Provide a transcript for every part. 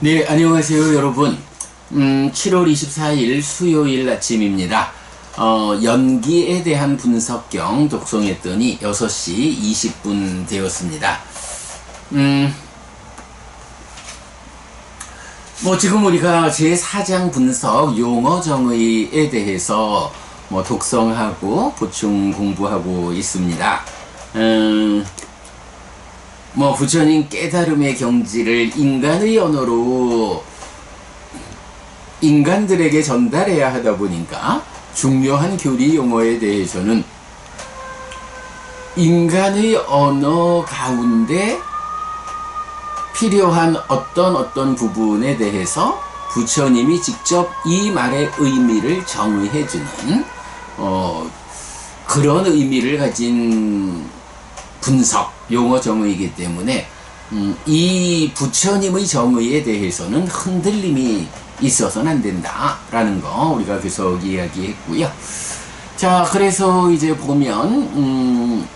네, 안녕하세요, 여러분. 음, 7월 24일 수요일 아침입니다. 어, 연기에 대한 분석경 독송했더니 6시 20분 되었습니다. 음, 뭐 지금 우리가 제4장 분석 용어 정의에 대해서 뭐 독성하고 보충 공부하고 있습니다. 음, 뭐 부처님 깨달음의 경지를 인간의 언어로 인간들에게 전달해야 하다 보니까 중요한 교리 용어에 대해서는 인간의 언어 가운데 필요한 어떤 어떤 부분에 대해서 부처님이 직접 이 말의 의미를 정의해주는 어, 그런 의미를 가진 분석, 용어 정의이기 때문에 음, 이 부처님의 정의에 대해서는 흔들림이 있어서는 안 된다라는 거 우리가 계속 이야기했고요. 자, 그래서 이제 보면 음,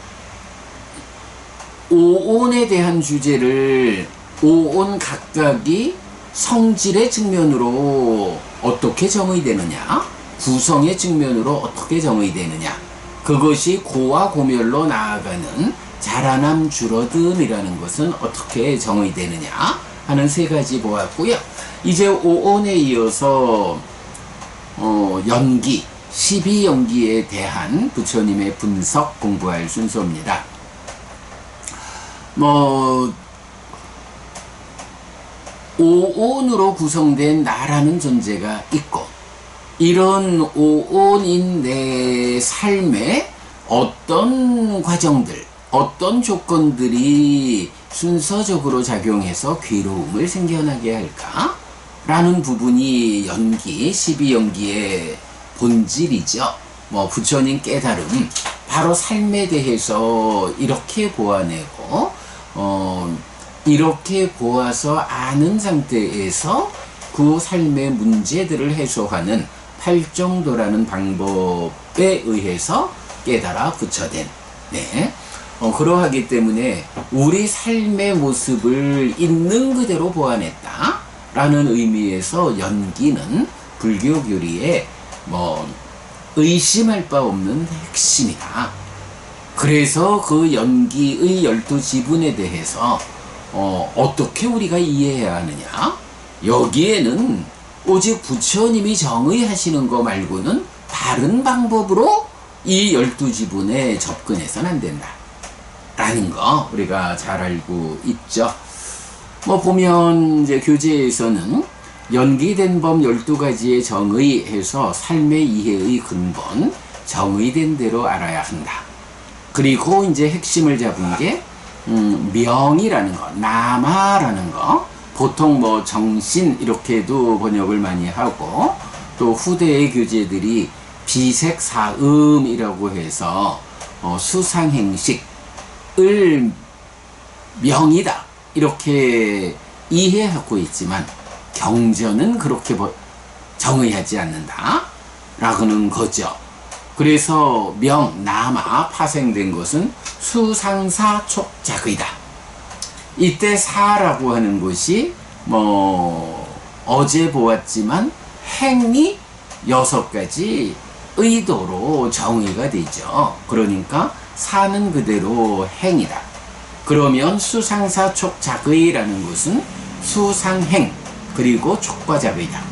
오온에 대한 주제를 오온 각각이 성질의 측면으로 어떻게 정의되느냐, 구성의 측면으로 어떻게 정의되느냐, 그것이 고와 고멸로 나아가는 자라남 줄어듦이라는 것은 어떻게 정의되느냐 하는 세 가지 보았고요. 이제 오온에 이어서 어, 연기, 12연기에 대한 부처님의 분석 공부할 순서입니다. 뭐 오온으로 구성된 나라는 존재가 있고 이런 오온인 내 삶에 어떤 과정들, 어떤 조건들이 순서적으로 작용해서 괴로움을 생겨나게 할까? 라는 부분이 연기, 12연기의 본질이죠. 뭐, 부처님 깨달음, 바로 삶에 대해서 이렇게 보아내고, 어, 이렇게 보아서 아는 상태에서 그 삶의 문제들을 해소하는 팔정도라는 방법에 의해서 깨달아 부처된, 네. 어, 그러하기 때문에 우리 삶의 모습을 있는 그대로 보아냈다. 라는 의미에서 연기는 불교 교리에 뭐 의심할 바 없는 핵심이다. 그래서 그 연기의 열두 지분에 대해서 어, 어떻게 우리가 이해해야 하느냐? 여기에는 오직 부처님이 정의하시는 거 말고는 다른 방법으로 이 열두 지분에 접근해서는 안 된다. 라는 거 우리가 잘 알고 있죠. 뭐 보면 이제 교재에서는 연기된 법 12가지의 정의 해서 삶의 이해의 근본, 정의된 대로 알아야 한다. 그리고 이제 핵심을 잡은 게 음, 명이라는 거, 남아라는 거, 보통 뭐 정신 이렇게도 번역을 많이 하고 또 후대의 교재들이 비색사음이라고 해서 어, 수상행식 을 명이다 이렇게 이해하고 있지만 경전은 그렇게 정의하지 않는다 라고는 거죠. 그래서 명, 남아 파생된 것은 수상사 촉작의다. 이때 사라고 하는 것이 뭐 어제 보았지만 행이 여섯 가지 의도로 정의가 되죠. 그러니까 사는 그대로 행이다. 그러면 수상사 촉작의라는 것은 수상행 그리고 촉과작의다.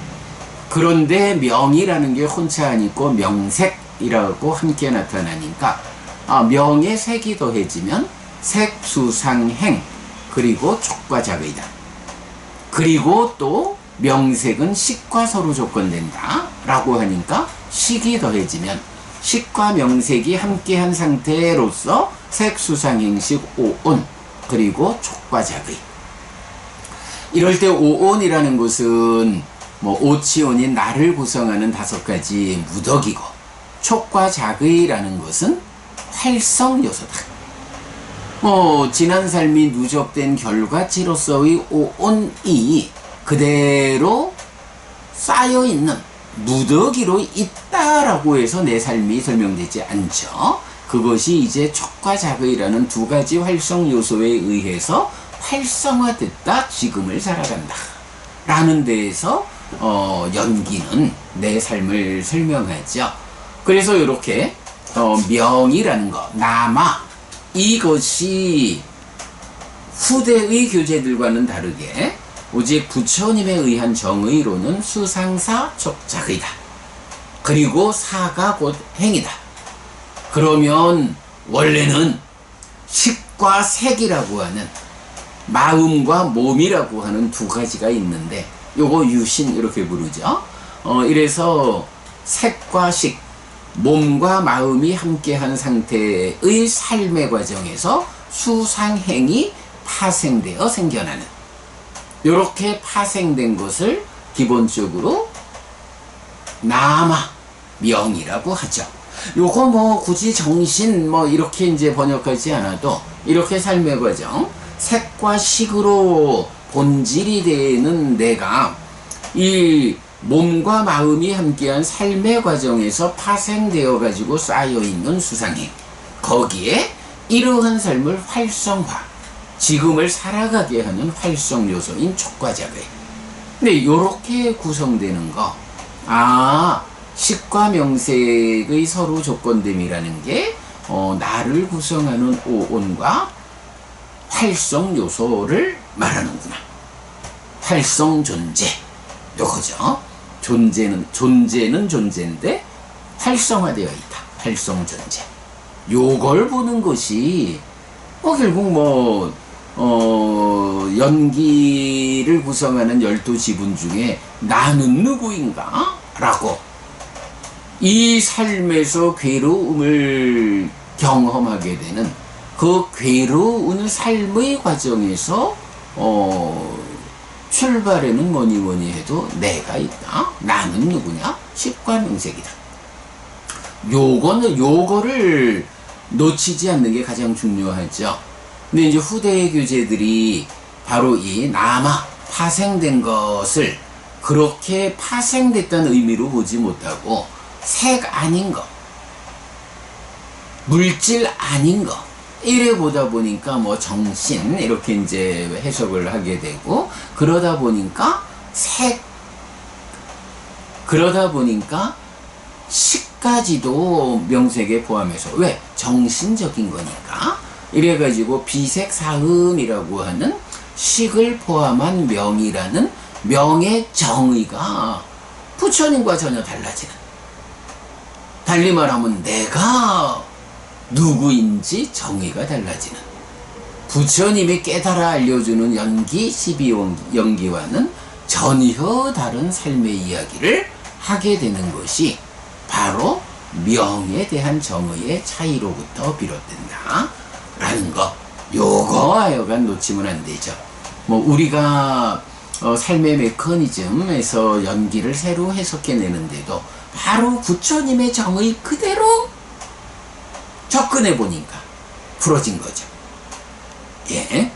그런데 명이라는 게 혼자 안 있고 명색이라고 함께 나타나니까 아, 명의 색이 더해지면 색 수상행 그리고 촉과작의다. 그리고 또 명색은 식과 서로 조건된다 라고 하니까 식이 더해지면 식과 명색이 함께한 상태로서 색수상행식 오온 그리고 촉과작의 이럴 때 오온이라는 것은 뭐 오치온인 나를 구성하는 다섯 가지 무덕이고 촉과작의라는 것은 활성 요소다. 뭐 지난 삶이 누적된 결과치로서의 오온이 그대로 쌓여 있는 무더기로 있다라고 해서 내 삶이 설명되지 않죠. 그것이 이제 촉과 자극이라는 두 가지 활성 요소에 의해서 활성화됐다. 지금을 살아간다. 라는 데에서 어, 연기는 내 삶을 설명하죠. 그래서 이렇게 어, 명이라는 것, 남아 이것이 후대의 교재들과는 다르게 오직 부처님에 의한 정의로는 수상사 촉작이다. 그리고 사가 곧 행이다. 그러면 원래는 식과 색이라고 하는 마음과 몸이라고 하는 두 가지가 있는데 요거 유신 이렇게 부르죠. 어 이래서 색과 식, 몸과 마음이 함께한 상태의 삶의 과정에서 수상행이 파생되어 생겨나는 이렇게 파생된 것을 기본적으로 남아 명이라고 하죠. 요거 뭐 굳이 정신 뭐 이렇게 이제 번역하지 않아도 이렇게 삶의 과정 색과 식으로 본질이 되는 내가 이 몸과 마음이 함께한 삶의 과정에서 파생되어 가지고 쌓여 있는 수상행 거기에 이러한 삶을 활성화 지금을 살아가게 하는 활성 요소인 촉과작의 근데 요렇게 구성되는 거 아, 식과 명색의 서로 조건됨이라는 게 어, 나를 구성하는 오온과 활성 요소를 말하는구나. 활성 존재. 요거죠. 존재는 존재는 존재인데 활성화되어 있다. 활성 존재. 요걸 보는 것이 뭐 결국 뭐 어, 연기를 구성하는 열두 지분 중에 나는 누구인가? 라고 이 삶에서 괴로움을 경험하게 되는 그 괴로운 삶의 과정에서 어, 출발에는 뭐니 뭐니 해도 내가 있다. 나는 누구냐? 식과명색이다. 요거는 요거를 놓치지 않는 게 가장 중요하죠. 근데 이제 후대의 교재들이 바로 이 남아 파생된 것을 그렇게 파생됐다는 의미로 보지 못하고 색 아닌 거, 물질 아닌 거, 이래 보다 보니까 뭐 정신 이렇게 이제 해석을 하게 되고 그러다 보니까 색 그러다 보니까 식까지도 명색에 포함해서 왜? 정신적인 거니까 이래가지고 비색사음이라고 하는 식을 포함한 명이라는 명의 정의가 부처님과 전혀 달라지는. 달리 말하면 내가 누구인지 정의가 달라지는. 부처님이 깨달아 알려주는 연기 12연기와는 전혀 다른 삶의 이야기를 하게 되는 것이 바로 명에 대한 정의의 차이로부터 비롯된다 라는 거 요거 하여간 놓치면 안 되죠 뭐 우리가 어, 삶의 메커니즘에서 연기를 새로 해석해내는데도 바로 부처님의 정의 그대로 접근해 보니까 풀어진 거죠. 예.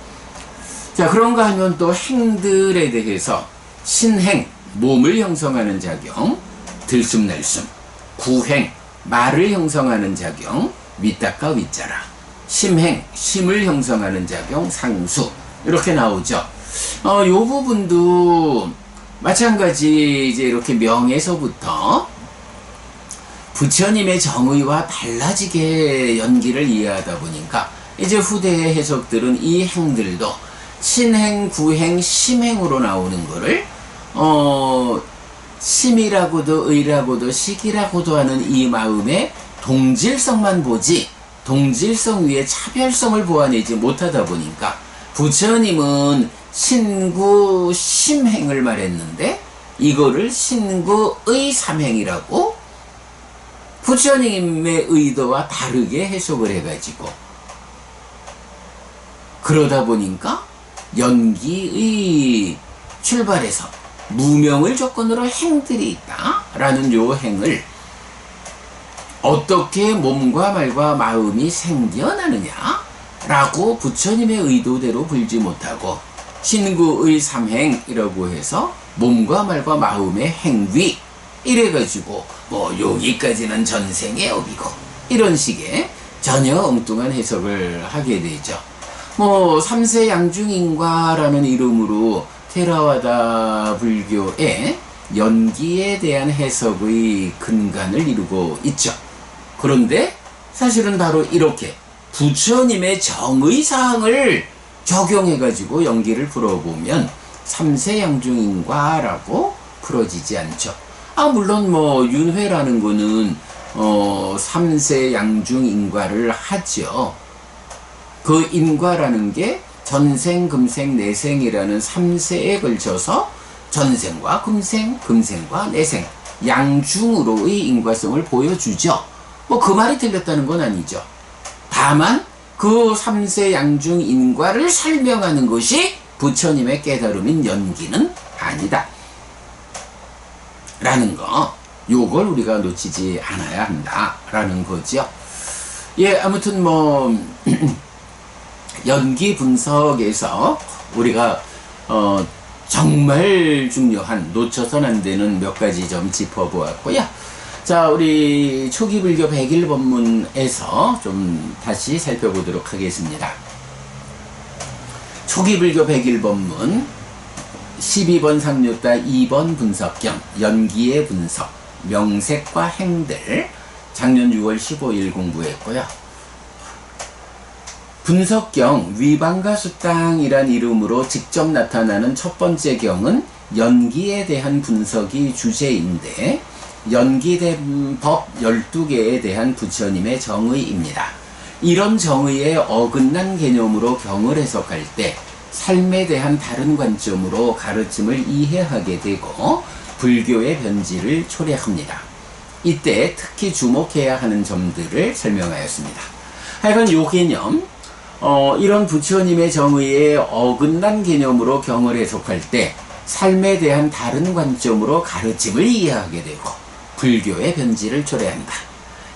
자, 그런가 하면 또 행들에 대해서 신행, 몸을 형성하는 작용, 들숨날숨, 구행, 말을 형성하는 작용, 밑닦아 윗자라, 심행, 심을 형성하는 작용, 상수, 이렇게 나오죠. 어, 요 부분도 마찬가지 이제 이렇게 명에서부터 부처님의 정의와 달라지게 연기를 이해하다 보니까 이제 후대의 해석들은 이 행들도 신행, 구행, 심행으로 나오는 거를 어 심이라고도 의라고도 식이라고도 하는 이 마음의 동질성만 보지 동질성 위에 차별성을 보아내지 못하다 보니까 부처님은 신구 심행을 말했는데 이거를 신구의 삼행이라고 부처님의 의도와 다르게 해석을 해가지고 그러다 보니까 연기의 출발에서 무명을 조건으로 행들이 있다라는 요 행을 어떻게 몸과 말과 마음이 생겨나느냐 라고 부처님의 의도대로 불지 못하고 신구의 삼행이라고 해서 몸과 말과 마음의 행위 이래가지고 뭐 여기까지는 전생의 업이고 이런 식의 전혀 엉뚱한 해석을 하게 되죠. 뭐 삼세 양중인과라는 이름으로 테라와다 불교의 연기에 대한 해석의 근간을 이루고 있죠. 그런데 사실은 바로 이렇게 부처님의 정의 사항을 적용해가지고 연기를 풀어보면 삼세양중인과라고 풀어지지 않죠. 아 물론 뭐 윤회라는 거는 어 삼세양중인과를 하죠. 그 인과라는 게 전생, 금생, 내생이라는 삼세에 걸쳐서 전생과 금생, 금생과 내생 양중으로의 인과성을 보여주죠. 뭐 그 말이 틀렸다는 건 아니죠. 다만 그 삼세 양중 인과를 설명하는 것이 부처님의 깨달음인 연기는 아니다. 라는 거, 요걸 우리가 놓치지 않아야 한다. 라는 거죠. 예, 아무튼 뭐, 연기 분석에서 우리가, 어, 정말 중요한, 놓쳐선 안 되는 몇 가지 좀 짚어보았고요. 자, 우리 초기 불교 100일 법문에서 좀 다시 살펴보도록 하겠습니다. 초기 불교 100일 법문 12번 상류다 2번 분석경 연기의 분석 명색과 행들 작년 6월 15일 공부했고요. 분석경 위반과 수땅이란 이름으로 직접 나타나는 첫 번째 경은 연기에 대한 분석이 주제인데 연기된 법 12개에 대한 부처님의 정의입니다. 이런 정의에 어긋난 개념으로 경을 해석할 때 삶에 대한 다른 관점으로 가르침을 이해하게 되고 불교의 변질을 초래합니다. 이때 특히 주목해야 하는 점들을 설명하였습니다. 하여간 요 개념, 어, 이런 부처님의 정의에 어긋난 개념으로 경을 해석할 때 삶에 대한 다른 관점으로 가르침을 이해하게 되고 불교의 변질을 초래한다.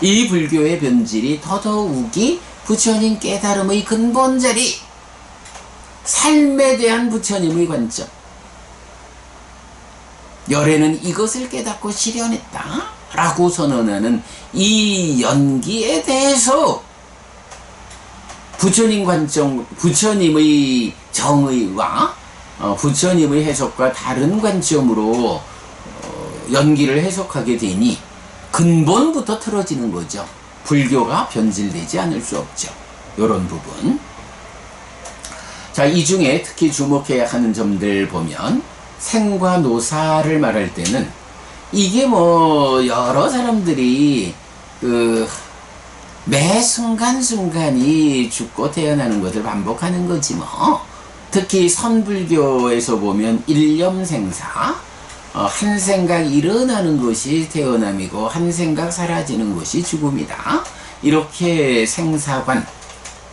이 불교의 변질이 더더욱이 부처님 깨달음의 근본 자리, 삶에 대한 부처님의 관점. 열애는 이것을 깨닫고 실현했다. 라고 선언하는 이 연기에 대해서 부처님 관점, 부처님의 정의와 어, 부처님의 해석과 다른 관점으로 어, 연기를 해석하게 되니 근본부터 틀어지는 거죠. 불교가 변질되지 않을 수 없죠. 이런 부분. 자, 이 중에 특히 주목해야 하는 점들 보면 생과 노사를 말할 때는 이게 뭐 여러 사람들이 그 매 순간순간이 죽고 태어나는 것을 반복하는 거지 뭐. 특히 선불교에서 보면 일념생사, 어, 한 생각 일어나는 것이 태어남이고 한 생각 사라지는 것이 죽음이다. 이렇게 생사관,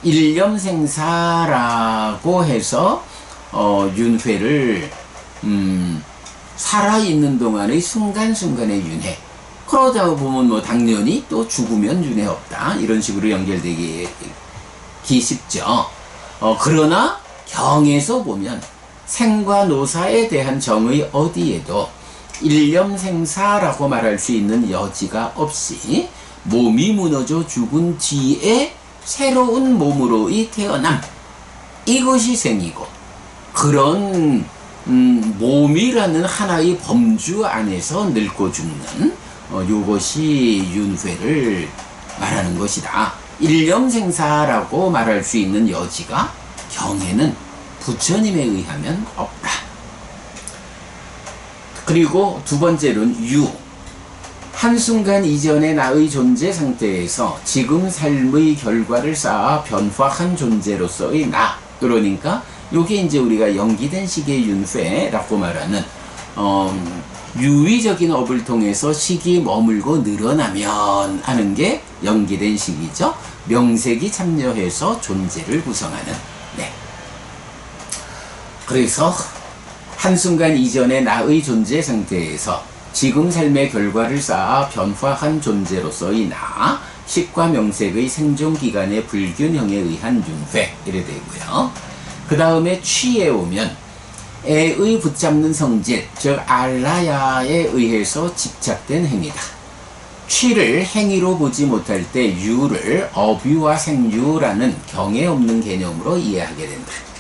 일념생사라고 해서 어, 윤회를 음, 살아있는 동안의 순간순간의 윤회. 그러다 보면 뭐 당연히 또 죽으면 윤회 없다. 이런 식으로 연결되기 쉽죠. 어, 그러나 경에서 보면 생과 노사에 대한 정의 어디에도 일념생사라고 말할 수 있는 여지가 없이 몸이 무너져 죽은 뒤에 새로운 몸으로의 태어남 이것이 생이고 그런 음, 몸이라는 하나의 범주 안에서 늙고 죽는 어, 이것이 윤회를 말하는 것이다. 일념생사라고 말할 수 있는 여지가 경에는 부처님에 의하면 없다. 그리고 두 번째로는 유. 한순간 이전의 나의 존재 상태에서 지금 삶의 결과를 쌓아 변화한 존재로서의 나. 그러니까 요게 이제 우리가 연기된 시기의 윤회라고 말하는 어, 유의적인 업을 통해서 시기 머물고 늘어나면 하는 게 연기된 시기죠. 명색이 참여해서 존재를 구성하는. 네. 그래서 한순간 이전의 나의 존재 상태에서 지금 삶의 결과를 쌓아 변화한 존재로서의 나, 식과 명색의 생존 기간의 불균형에 의한 윤회 이래 되고요. 그 다음에 취에 오면 애의 붙잡는 성질, 즉 알라야에 의해서 집착된 행위다. 취를 행위로 보지 못할 때 유를 어뷰와 생유라는 경에 없는 개념으로 이해하게 된다.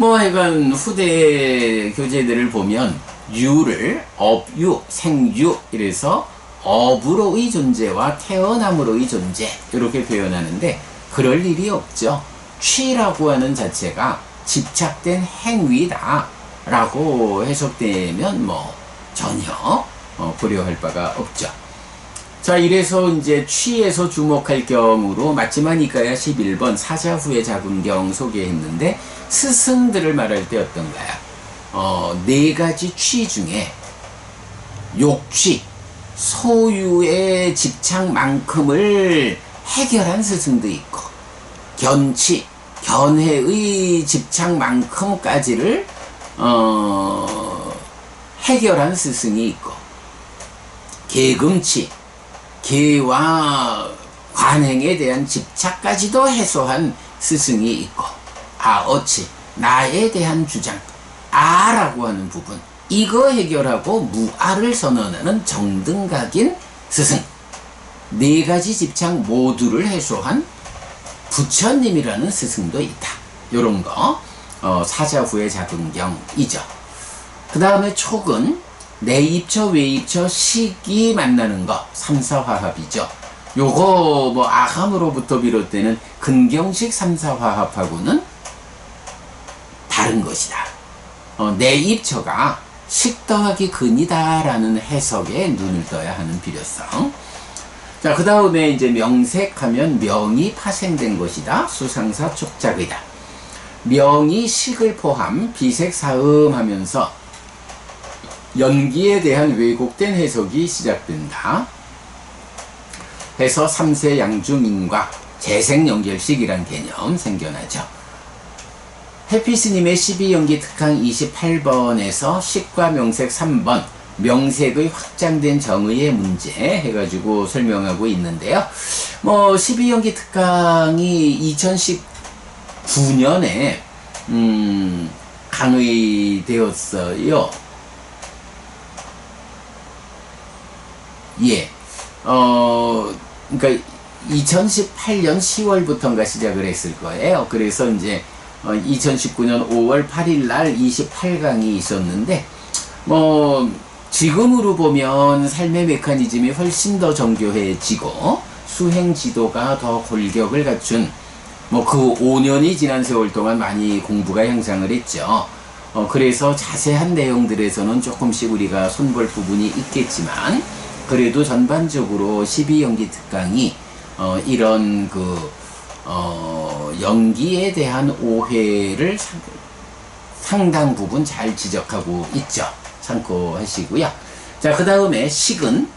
뭐 하여간 후대 교재들을 보면 유를 업유, 생유 이래서 업으로의 존재와 태어남으로의 존재 이렇게 표현하는데 그럴 일이 없죠. 취라고 하는 자체가 집착된 행위다 라고 해석되면 뭐 전혀 어, 고려할 바가 없죠. 자, 이래서 이제 취에서 주목할 경우로 맞지만 이까야 11번 사자후의 작은경 소개했는데 스승들을 말할 때 어떤가요? 어, 네 가지 취 중에 욕취, 소유의 집착만큼을 해결한 스승도 있고 견취, 견해의 집착만큼까지를 어, 해결한 스승이 있고 계금치, 개와 관행에 대한 집착까지도 해소한 스승이 있고 아어치 나에 대한 주장 아라고 하는 부분 이거 해결하고 무아를 선언하는 정등각인 스승. 네 가지 집착 모두를 해소한 부처님이라는 스승도 있다. 요런 거 어, 사자후의 작은경이죠. 그 다음에 촉은 내입처, 외입처, 식이 만나는 거, 삼사화합이죠. 요거 뭐 아함으로부터 비롯되는 근경식 삼사화합하고는 다른 것이다. 어, 내입처가 식 더하기 근이다 라는 해석에 눈을 떠야 하는 필요성. 자, 그 다음에 이제 명색하면 명이 파생된 것이다. 수상사 촉작이다. 명이 식을 포함 비색사음 하면서 연기에 대한 왜곡된 해석이 시작된다. 해서 3세 양중인과 재생연결식이란 개념 생겨나죠. 해피스님의 12연기 특강 28번에서 식과 명색 3번 명색의 확장된 정의의 문제 해가지고 설명하고 있는데요. 뭐 12연기 특강이 2019년에 음, 강의되었어요. 예. 어, 그러니까 2018년 10월부터인가 시작을 했을 거예요. 그래서 이제 어, 2019년 5월 8일 날 28강이 있었는데 뭐 지금으로 보면 삶의 메커니즘이 훨씬 더 정교해지고 수행 지도가 더 골격을 갖춘 뭐 그 5년이 지난 세월 동안 많이 공부가 향상을 했죠. 어, 그래서 자세한 내용들에서는 조금씩 우리가 손볼 부분이 있겠지만 그래도 전반적으로 12연기 특강이 어, 이런 그 어, 연기에 대한 오해를 상, 상당 부분 잘 지적하고 있죠. 참고하시고요. 자, 그 다음에 식은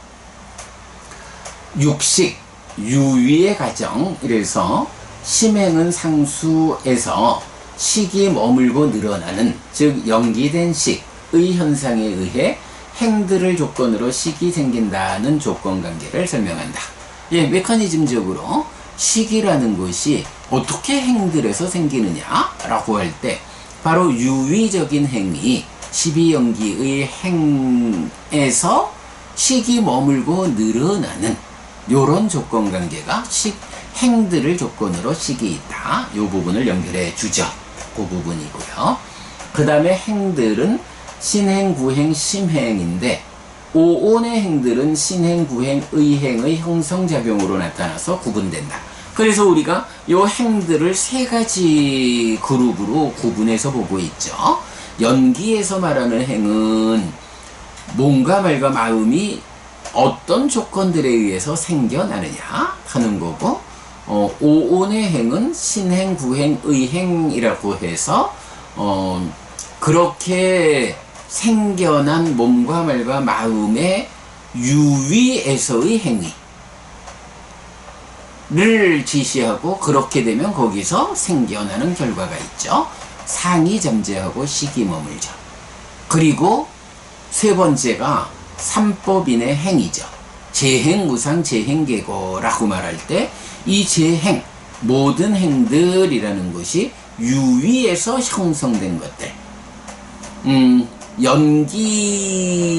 육식, 유위의 과정. 이래서 심행은 상수에서 식이 머물고 늘어나는, 즉, 연기된 식의 현상에 의해 행들을 조건으로 식이 생긴다는 조건 관계를 설명한다. 예, 메커니즘적으로 식이라는 것이 어떻게 행들에서 생기느냐라고 할 때 바로 유의적인 행위 12연기의 행에서 식이 머물고 늘어나는 요런 조건 관계가 식 행들을 조건으로 식이 있다. 요 부분을 연결해 주죠. 그 부분이고요. 그 다음에 행들은 신행, 구행, 심행인데 오온의 행들은 신행, 구행, 의행의 형성작용으로 나타나서 구분된다. 그래서 우리가 이 행들을 세 가지 그룹으로 구분해서 보고 있죠. 연기에서 말하는 행은 몸과 말과 마음이 어떤 조건들에 의해서 생겨나느냐 하는 거고 어, 오온의 행은 신행, 구행, 의행이라고 해서 어, 그렇게 생겨난 몸과 말과 마음의 유위에서의 행위를 지시하고 그렇게 되면 거기서 생겨나는 결과가 있죠. 상이 잠재하고 식이 머물죠. 그리고 세 번째가 삼법인의 행이죠. 재행 무상 재행 계고라고 말할 때 이 재행 모든 행들이라는 것이 유위에서 형성된 것들. 음, 연기에서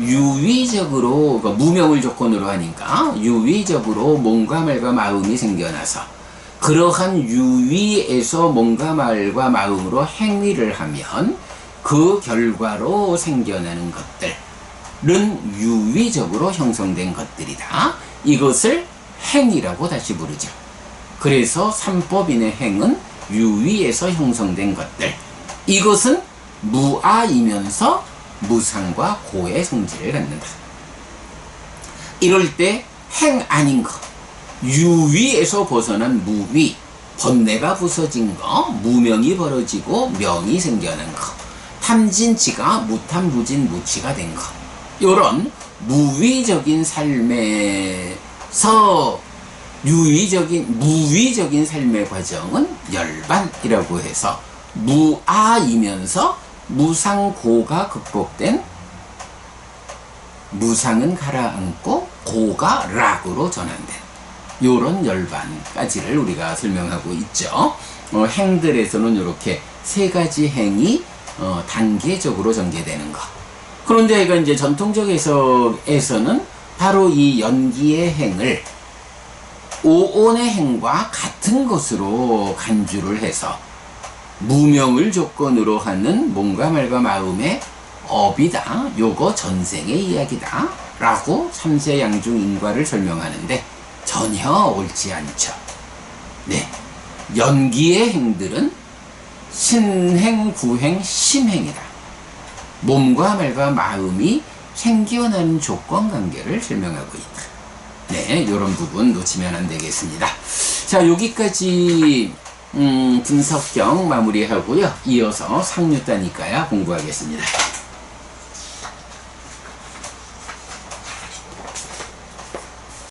유위적으로 그러니까 무명을 조건으로 하니까 유위적으로 몸과 말과 마음이 생겨나서 그러한 유위에서 몸과 말과 마음으로 행위를 하면 그 결과로 생겨나는 것들은 유위적으로 형성된 것들이다. 이것을 행이라고 다시 부르죠. 그래서 삼법인의 행은 유위에서 형성된 것들. 이것은 무아이면서 무상과 고의 성질을 갖는다. 이럴 때 행 아닌 것, 유위에서 벗어난 무위, 번뇌가 부서진 거, 무명이 벌어지고 명이 생겨난 거, 탐진치가 무탐무진 무치가 된 거, 요런 무위적인 삶에서 유위적인 무위적인 삶의 과정은 열반이라고 해서 무아이면서 무상고가 극복된 무상은 가라앉고 고가 락으로 전환된 요런 열반까지를 우리가 설명하고 있죠. 어, 행들에서는 이렇게 세 가지 행이 어, 단계적으로 전개되는 것. 그런데 이거 이제 전통적 해석에서는 바로 이 연기의 행을 오온의 행과 같은 것으로 간주를 해서 무명을 조건으로 하는 몸과 말과 마음의 업이다. 요거 전생의 이야기다. 라고 삼세 양중 인과를 설명하는데 전혀 옳지 않죠. 네. 연기의 행들은 신행, 구행, 심행이다. 몸과 말과 마음이 생겨나는 조건 관계를 설명하고 있다. 네, 이런 부분 놓치면 안 되겠습니다. 자, 여기까지 음, 분석경 마무리하고요. 이어서 상류다니까야 공부하겠습니다.